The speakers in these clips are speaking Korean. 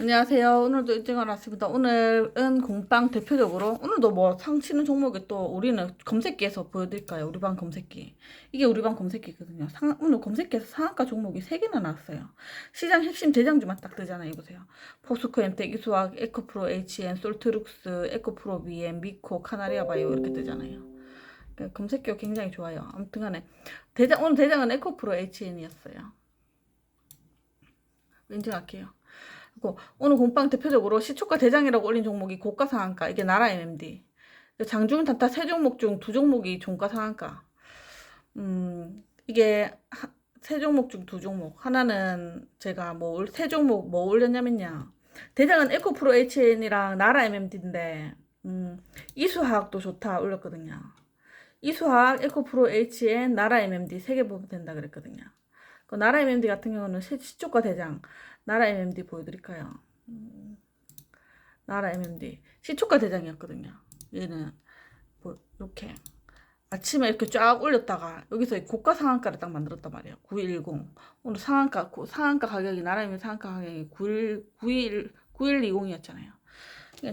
안녕하세요. 오늘도 일찍 일어났습니다. 오늘은 공빵 대표적으로 오늘도 뭐 상치는 종목이 또 우리는 검색기에서 보여드릴까요? 우리 방 검색기. 이게 우리 방 검색기거든요. 상, 오늘 검색기에서 상한가 종목이 3개나 나왔어요. 시장 핵심 대장주만 딱 뜨잖아요. 이보세요. 포스코 엠텍, 이수학, 에코프로 HN, 솔트룩스, 에코프로 BM, 미코, 카나리아 바이오 이렇게 뜨잖아요. 그러니까 검색기가 굉장히 좋아요. 아무튼 간에 대장, 오늘 대장은 에코프로 HN이었어요. 인증할게요. 그리고 오늘 공빵 대표적으로 시초가 대장이라고 올린 종목이 고가 상한가? 이게 나라 MMD 장중 단타 세 종목 중 두 종목이 종가 상한가? 음 이게 하, 세 종목 중 두 종목. 하나는 제가 뭐 세 종목 뭐 올렸냐면요. 대장은 에코프로 HN이랑 나라 MMD인데 음 이수화학도 좋다 올렸거든요. 이수화학 에코프로 HN 나라 MMD 세 개 보면 된다 그랬거든요. 그 나라 MMD 같은 경우는 시초가 대장 나라 MMD 보여드릴까요? 음, 나라 MMD 시초가 대장이었거든요. 얘는 뭐 이렇게 아침에 이렇게 쫙 올렸다가 여기서 고가 상한가를 딱 만들었단 말이에요. 910 오늘 상한가 고, 상한가 가격이 나라 MMD 상한가 가격이 91 91 9120이었잖아요.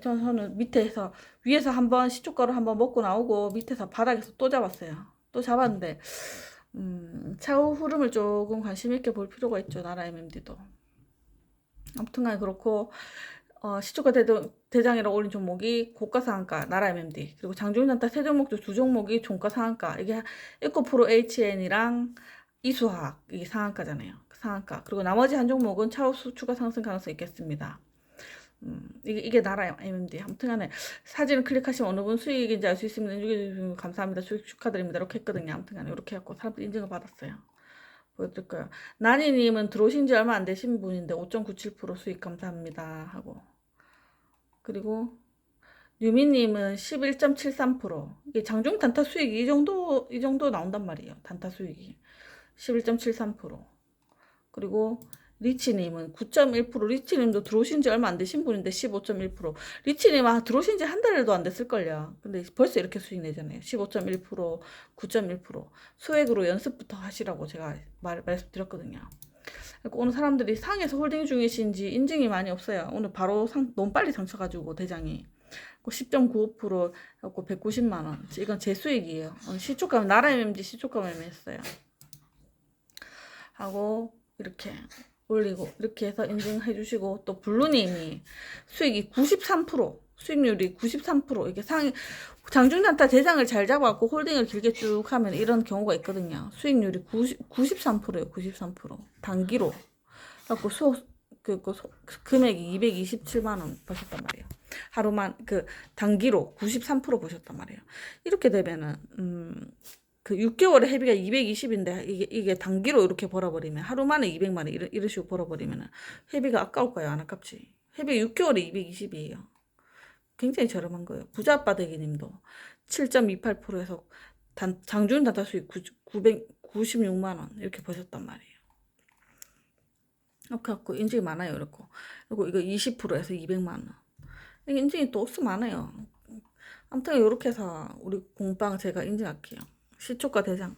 저는 밑에서 위에서 한번 시초가로 한번 먹고 나오고 밑에서 바닥에서 또 잡았어요. 또 잡았는데 음, 차후 흐름을 조금 관심 있게 볼 필요가 있죠. 나라 MMD도. 아무튼간에 그렇고 어, 시초가 대장이라고 올린 종목이 고가 상한가 나라 MMD 그리고 장중단타 세 종목 중 두 종목이 종가 상한가 이게 에코프로 HN이랑 이수화학 이게 상한가잖아요 상한가 그리고 나머지 한 종목은 차후 수추가 상승 가능성이 있겠습니다 음, 이게, 이게 나라 MMD 아무튼 간에 사진을 클릭하시면 어느 분 수익인지 알 수 있습니다. 감사합니다. 수익 축하드립니다. 이렇게 했거든요. 아무튼 간에 이렇게 해갖고 사람들 인증을 받았어요. 보여드릴까요? 나니님은 들어오신 지 얼마 안 되신 분인데 5.97% 수익 감사합니다. 하고. 그리고 유미님은 11.73% 이게 장중 단타 수익이 이 정도 이 정도 나온단 말이에요. 단타 수익이. 11.73% 그리고 리치님은 9.1% 리치님도 들어오신 지 얼마 안 되신 분인데 15.1% 리치님 아 들어오신 지 한 달도 안 됐을걸요. 근데 벌써 이렇게 수익 내잖아요. 15.1% 9.1% 소액으로 연습부터 하시라고 제가 말, 말씀드렸거든요. 오늘 사람들이 상에서 홀딩 중이신지 인증이 많이 없어요. 오늘 바로 상, 너무 빨리 상쳐가지고 대장이. 10.95% 갖고 190만원. 이건 제 수익이에요. 시초가 나라 MMG 시초가 매매했어요. 하고 이렇게 올리고 이렇게 해서 인증해 주시고 또 블루님이 수익이 93% 수익률이 93% 이게 상위 장중단타 대장을 잘 잡아갖고 홀딩을 길게 쭉 하면 이런 경우가 있거든요. 수익률이 90, 93%예요. 93% 단기로 갖고 소, 그, 그 소, 금액이 227만 원 버셨단 말이에요. 하루만 그 단기로 93% 보셨단 말이에요. 이렇게 되면은 음, 그 6개월에 회비가 220인데 이게, 이게 단기로 이렇게 벌어버리면 하루 만에 200만 원 이러, 이런 식으로 벌어버리면 회비가 아까울까요? 안 아깝지? 회비 6개월에 220이에요. 굉장히 저렴한 거예요. 부자 아빠 대기님도 7.28%에서 단, 장중 단타 수익 996만 원 이렇게 버셨단 말이에요. 이렇게 갖고 인증이 많아요. 이렇게. 그리고 이거 20%에서 200만 원. 인증이 또 없어 많아요. 아무튼 이렇게 해서 우리 공방 제가 인증할게요. 시초가 대장.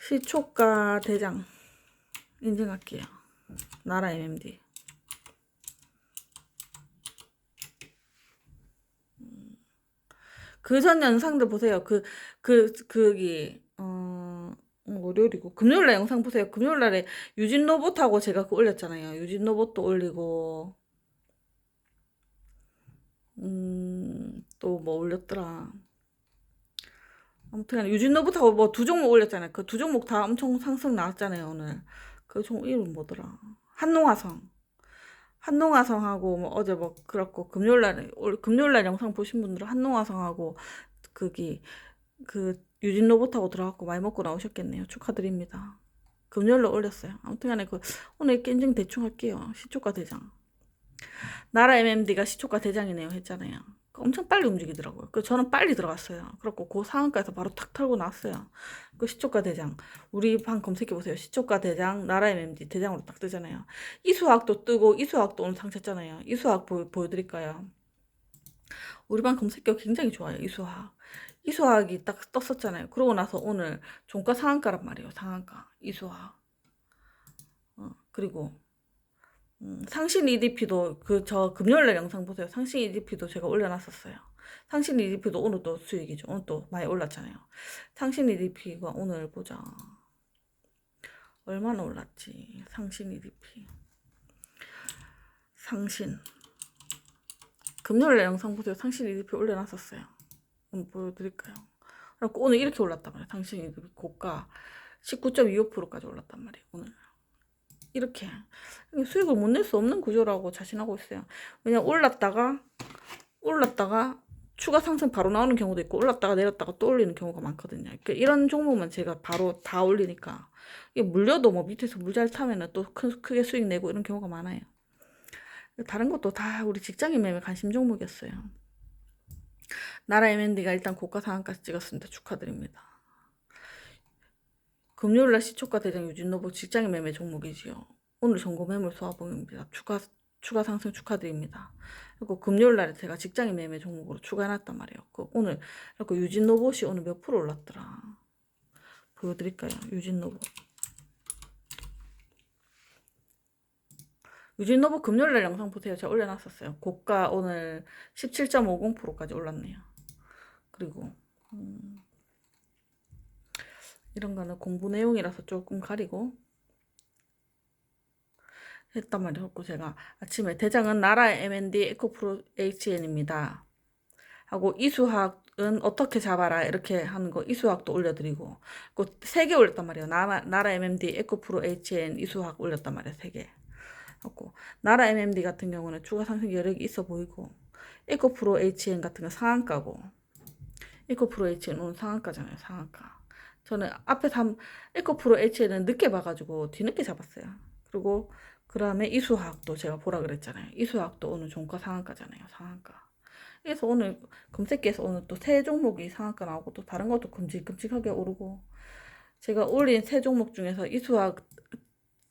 시초가 대장. 인증할게요. 나라 MMD 그 전 영상들 보세요. 그 그 그기 어 월요일이고. 금요일날 영상 보세요. 금요일날에 유진 로봇하고 제가 그 올렸잖아요. 유진 로봇도 올리고. 음또 뭐 올렸더라 아무튼 유진노부터 뭐 두 종목 올렸잖아요. 그 두 종목 다 엄청 상승 나왔잖아요, 오늘. 그 종목 이름 뭐더라? 한농화성. 한농화성하고 뭐 어제 뭐 그렇고 금요일 날 금요일 날 영상 보신 분들은 한농화성하고 그기 그 유진 로봇하고 들어갔고 많이 먹고 나오셨겠네요. 축하드립니다. 금요일 날 올렸어요. 아무튼 간에 그 오늘 인증 대충 할게요. 시초가 대장. 나라 MMD가 시초가 대장이네요 했잖아요. 엄청 빨리 움직이더라고요. 그 저는 빨리 들어갔어요. 그렇고 그 상한가에서 바로 탁 털고 나왔어요. 그 시초가 대장. 우리 방 검색해 보세요. 시초가 대장, 나라 MMD 대장으로 딱 뜨잖아요. 이수학도 뜨고 이수학도 오늘 상쳤잖아요. 이수학 보, 보여드릴까요? 우리 방 검색겨 굉장히 좋아요. 이수학. 이수학이 딱 떴었잖아요. 그러고 나서 오늘 종가 상한가란 말이에요. 상한가. 이수학. 어, 그리고 음, 상신 EDP도 그 저 금요일날 영상 보세요. 상신 EDP도 제가 올려놨었어요. 상신 EDP도 오늘 또 수익이죠. 오늘 또 많이 올랐잖아요. 상신 EDP가 오늘 보자. 얼마나 올랐지? 상신 EDP. 상신. 금요일날 영상 보세요. 상신 EDP 올려놨었어요. 한번 보여드릴까요? 그래고 오늘 이렇게 올랐단 말이에요. 상신 EDP 고가 19.25%까지 올랐단 말이에요. 오늘. 이렇게 수익을 못 낼 수 없는 구조라고 자신하고 있어요. 왜냐 올랐다가 올랐다가 추가 상승 바로 나오는 경우도 있고 올랐다가 내렸다가 또 올리는 경우가 많거든요. 그러니까 이런 종목만 제가 바로 다 올리니까 이게 물려도 뭐 밑에서 물 잘 타면은 또 큰, 크게 수익 내고 이런 경우가 많아요. 다른 것도 다 우리 직장인 매매 관심 종목이었어요. 나라 M&D가 일단 고가 상한가 찍었습니다. 축하드립니다. 금요일날 시초가 대장 유진노보 직장인 매매 종목이지요. 오늘 전고 매물 소화봉입니다. 추가 추가 상승 축하드립니다. 그리고 금요일 날에 제가 직장인 매매 종목으로 추가해놨단 말이에요. 그 오늘 그리고 유진노봇이 오늘 몇 프로 올랐더라. 보여드릴까요? 유진노봇. 유진노봇 금요일 날 영상 보세요. 제가 올려놨었어요. 고가 오늘 17.50%까지 올랐네요. 그리고 음, 이런 거는 공부 내용이라서 조금 가리고 했단 말이었고 제가 아침에 대장은 나라 M&D 에코프로 HN입니다. 하고 이수학은 어떻게 잡아라 이렇게 하는 거 이수학도 올려드리고 그세개 올렸단 말이에요. 나라, 나라 MMD 에코프로 HN 이수학 올렸단 말이에요. 세 개. 하고 나라 MMD 같은 경우는 추가 상승 여력이 있어 보이고 에코프로 HN 같은 건 상한가고 에코프로 HN 오늘 상한가잖아요. 상한가. 저는 앞에 삼 에코 프로 HN은 늦게 봐가지고 뒤늦게 잡았어요. 그리고 그 다음에 이수학도 제가 보라 그랬잖아요. 이수학도 오늘 종가 상한가잖아요. 상한가. 그래서 오늘 검색기에서 오늘 또 세 종목이 상한가 나오고 또 다른 것도 끔찍끔찍하게 오르고 제가 올린 세 종목 중에서 이수학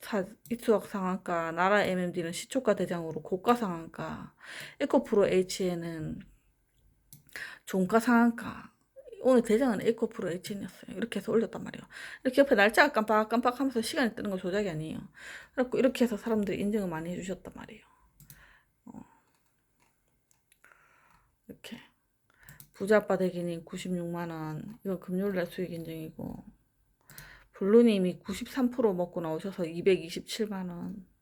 사, 이수학 상한가, 나라 MMD는 시초가 대장으로 고가 상한가, 에코프로 HN은 종가 상한가, 오늘 대장은 에코프로 HN이었어요. 이렇게 해서 올렸단 말이에요. 이렇게 옆에 날짜가 깜빡깜빡 하면서 시간이 뜨는 거 조작이 아니에요. 그래갖고 이렇게 해서 사람들이 인증을 많이 해주셨단 말이에요. 어. 이렇게. 부자아빠 대기님 96만원. 이거 금요일날 수익 인증이고. 블루님이 93% 먹고 나오셔서 227만원.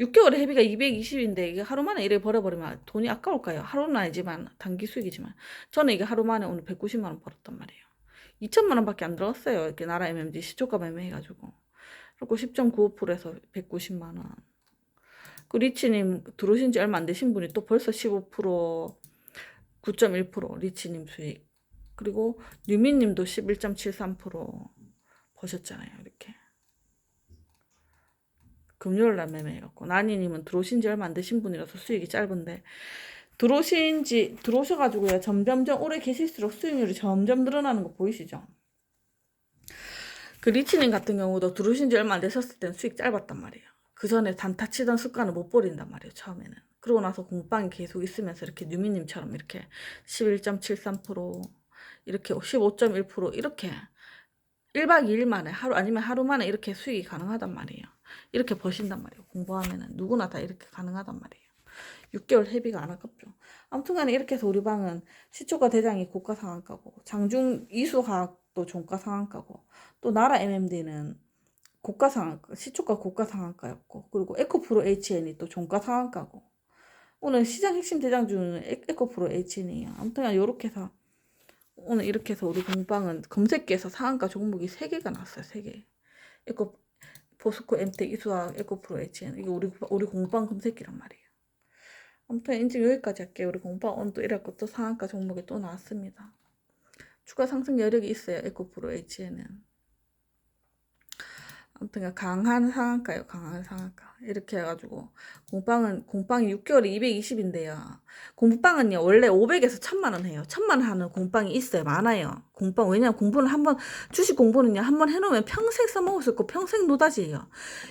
6개월에 회비가 220인데 이게 하루 만에 이래 버려버리면 돈이 아까울까요? 하루는 아니지만 단기 수익이지만 저는 이게 하루 만에 오늘 190만 원 벌었단 말이에요. 2천만 원밖에 안 들어갔어요. 이렇게 나라 MMD 시초가 매매해가지고 그리고 10.95%에서 190만 원. 그 리치님 들어오신 지 얼마 안 되신 분이 또 벌써 15% 9.1% 리치님 수익 그리고 뉴미님도 11.73% 버셨잖아요. 이렇게. 금요일 날 매매해갖고 나니님은 들어오신 지 얼마 안 되신 분이라서 수익이 짧은데 들어오신 지 들어오셔가지고요 점점점 오래 계실수록 수익률이 점점 늘어나는 거 보이시죠? 그 리치님 같은 경우도 들어오신 지 얼마 안 되셨을 땐 수익 짧았단 말이에요. 그 전에 단타 치던 습관을 못 버린단 말이에요 처음에는. 그러고 나서 공방이 계속 있으면서 이렇게 뉴미님처럼 이렇게 11.73% 이렇게 15.1% 이렇게 1박 2일 만에 하루 아니면 하루 만에 이렇게 수익이 가능하단 말이에요. 이렇게 버신단 말이에요. 공부하면은 누구나 다 이렇게 가능하단 말이에요. 6개월 회비가 안 아깝죠. 아무튼간에 이렇게 해서 우리 방은 시초가 대장이 고가 상한가고 장중 이수학도 종가 상한가고 또 나라 MMD는 고가 상한가 시초가 고가 상한가였고 그리고 에코프로 HN이 또 종가 상한가고 오늘 시장 핵심 대장 중은 에코프로 HN이에요. 아무튼간 이렇게 해서 오늘 이렇게 해서 우리 공방은 검색기에서 상한가 종목이 3개가 나왔어요. 3개. 에코 보스코 엠텍 이수학 에코프로 HN 이게 우리 우리 공방 검색기란 말이에요. 아무튼 인증 여기까지 할게요. 우리 공방 이래갖고 또 상한가 종목이 또 나왔습니다. 추가 상승 여력이 있어요. 에코프로 HN은. 아무튼 강한 상한가요. 강한 상한가. 이렇게 해가지고 공방은 공방이 6개월에 220인데요. 공방은요 원래 500에서 1000만 원 해요. 1000만 원 하는 공방이 있어요. 많아요. 공방 왜냐면 공부는 한번 주식 공부는요 한 번 해놓으면 평생 써먹을 수 있고 평생 노다지예요.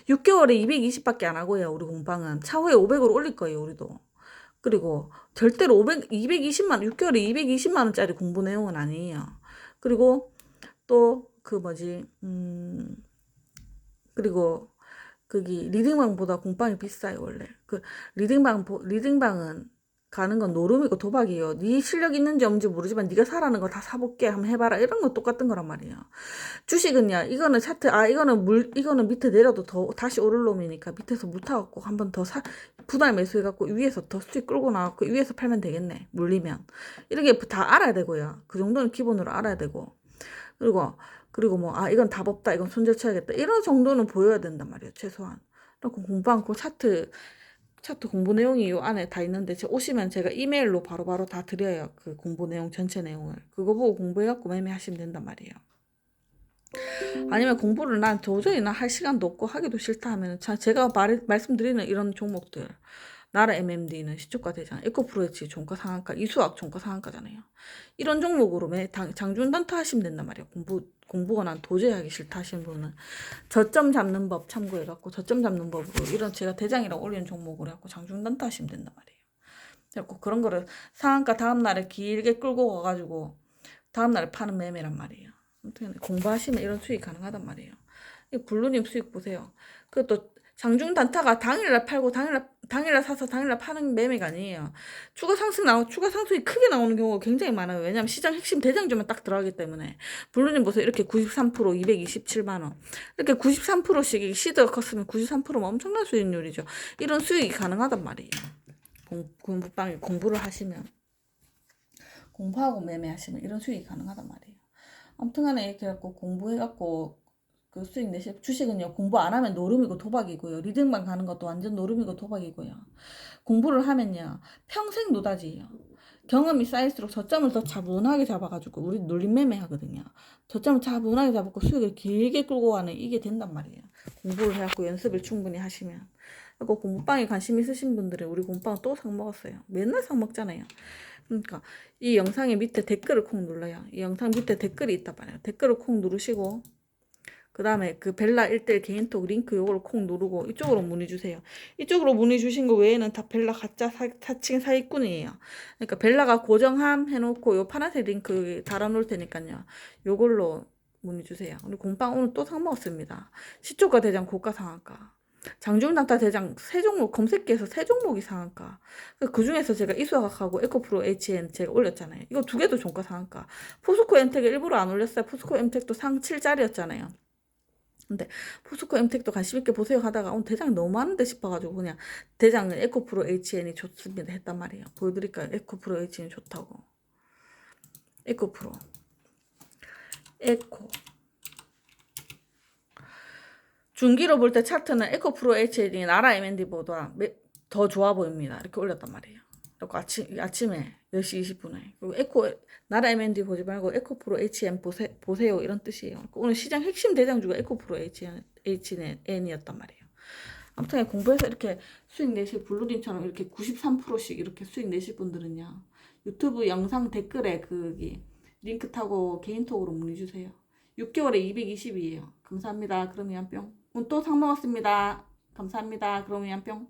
6개월에 220밖에 안 하고요. 우리 공방은 차후에 500으로 올릴 거예요. 우리도. 그리고 절대로 500, 220만 원, 6개월에 220만 원짜리 공부 내용은 아니에요. 그리고 또 그 뭐지 음 그리고 거기 리딩방보다 공방이 비싸요 원래. 그 리딩방 보- 리딩방은 가는 건 노름이고 도박이에요. 네 실력 있는지 없는지 모르지만 네가 사라는 거 다 사볼게 한번 해봐라 이런 거 똑같은 거란 말이에요. 주식은요 이거는 차트 아 이거는 물 이거는 밑에 내려도 더 다시 오를 놈이니까 밑에서 물 타갖고 한 번 더 사 분할 매수해갖고 위에서 더 수익 끌고 나갖고 위에서 팔면 되겠네 물리면 이렇게 다 알아야 되고요. 그 정도는 기본으로 알아야 되고 그리고 그리고 뭐 아 이건 답 없다 이건 손절 쳐야겠다 이런 정도는 보여야 된단 말이에요 최소한 공부한 그 차트 차트 공부 내용이 요 안에 다 있는데 제 오시면 제가 이메일로 바로 바로 다 드려요 그 공부 내용 전체 내용을 그거 보고 공부해갖고 매매하시면 된단 말이에요 아니면 공부를 난 도저히 나 할 시간도 없고 하기도 싫다 하면 자 제가 말, 말씀드리는 이런 종목들 나라 MMD는 시초가 대장, 에코프로에치 종가 상한가, 이수학 종가 상한가잖아요. 이런 종목으로 매 당- 장중 단타 하시면 된단 말이에요. 공부 공부가 난 도저히 하기 싫다 하시는 분은 저점 잡는 법 참고해갖고 저점 잡는 법으로 이런 제가 대장이라고 올리는 종목으로 해갖고 장중 단타 하시면 된단 말이에요. 그래갖고 그런 거를 상한가 다음 날에 길게 끌고 가가지고 다음 날에 파는 매매란 말이에요. 아무튼 공부하시면 이런 수익 가능하단 말이에요. 이 블루님 수익 보세요. 그것도 장중 단타가 당일날 팔고 당일날 당일날 사서 당일날 파는 매매가 아니에요. 추가 상승 나오 추가 상승이 크게 나오는 경우가 굉장히 많아요. 왜냐하면 시장 핵심 대장주만 딱 들어가기 때문에 블루님 보세요. 이렇게 93% 227만 원 이렇게 93%씩 시드가 컸으면 93%면 엄청난 수익률이죠. 이런 수익이 가능하단 말이에요. 공, 공부방에 공부를 하시면 공부하고 매매하시면 이런 수익이 가능하단 말이에요. 아무튼간에 이렇게 해갖고 공부해갖고 그 수익 내시 주식은요 공부 안 하면 노름이고 도박이고요. 리딩방 가는 것도 완전 노름이고 도박이고요. 공부를 하면요 평생 노다지예요. 경험이 쌓일수록 저점을 더 차분하게 잡아가지고 우리 놀림 매매 하거든요. 저점을 차분하게 잡고 수익을 길게 끌고 가는 이게 된단 말이에요. 공부를 해갖고 연습을 충분히 하시면. 그리고 공부방에 관심 있으신 분들은 우리 공부방 또 상 먹었어요. 맨날 상 먹잖아요. 그러니까 이 영상의 밑에 댓글을 콕 눌러요. 이 영상 밑에 댓글이 있단 말이에요. 댓글을 콕 누르시고 그 다음에 그 벨라 1대1 개인톡 링크 요거를 콕 누르고 이쪽으로 문의 주세요. 이쪽으로 문의 주신 거 외에는 다 벨라 가짜 사, 사칭 사기꾼이에요. 그러니까 벨라가 고정함 해놓고 요 파란색 링크 달아놓을 테니까요. 요걸로 문의 주세요. 우리 공방 오늘 또 상 먹었습니다. 시초가 대장 고가 상한가. 장중단타 대장 세 종목 검색기에서 세 종목이 상한가. 그 중에서 제가 이수학하고 에코프로 HN 제가 올렸잖아요. 이거 두 개도 종가 상한가. 포스코 엠텍을 일부러 안 올렸어요. 포스코 엠텍도 상 7짜리였잖아요. 근데 포스코 엠텍도 관심 있게 보세요 하다가 오늘 대장 너무 많은데 싶어가지고 그냥 대장은 에코프로 HN이 좋습니다 했단 말이에요. 보여드릴까요? 에코프로 HN 좋다고. 에코프로. 에코. 중기로 볼 때 차트는 에코프로 HN이 나라 M&D보다 더 좋아 보입니다. 이렇게 올렸단 말이에요. 그리고 아침, 아침에 10시 20분에. 그리고 에코, 나라 M&D 보지 말고 에코 프로 HN 보세, 보세요. 이런 뜻이에요. 오늘 시장 핵심 대장주가 에코 프로 HN, HN이었단 말이에요. 아무튼 공부해서 이렇게 수익 내실 블루림처럼 이렇게 93%씩 이렇게 수익 내실 분들은요. 유튜브 영상 댓글에 그 링크 타고 개인톡으로 문의 주세요. 6개월에 220이에요. 감사합니다. 그러면 뿅. 오늘 또 상 먹었습니다. 감사합니다. 그러면 뿅.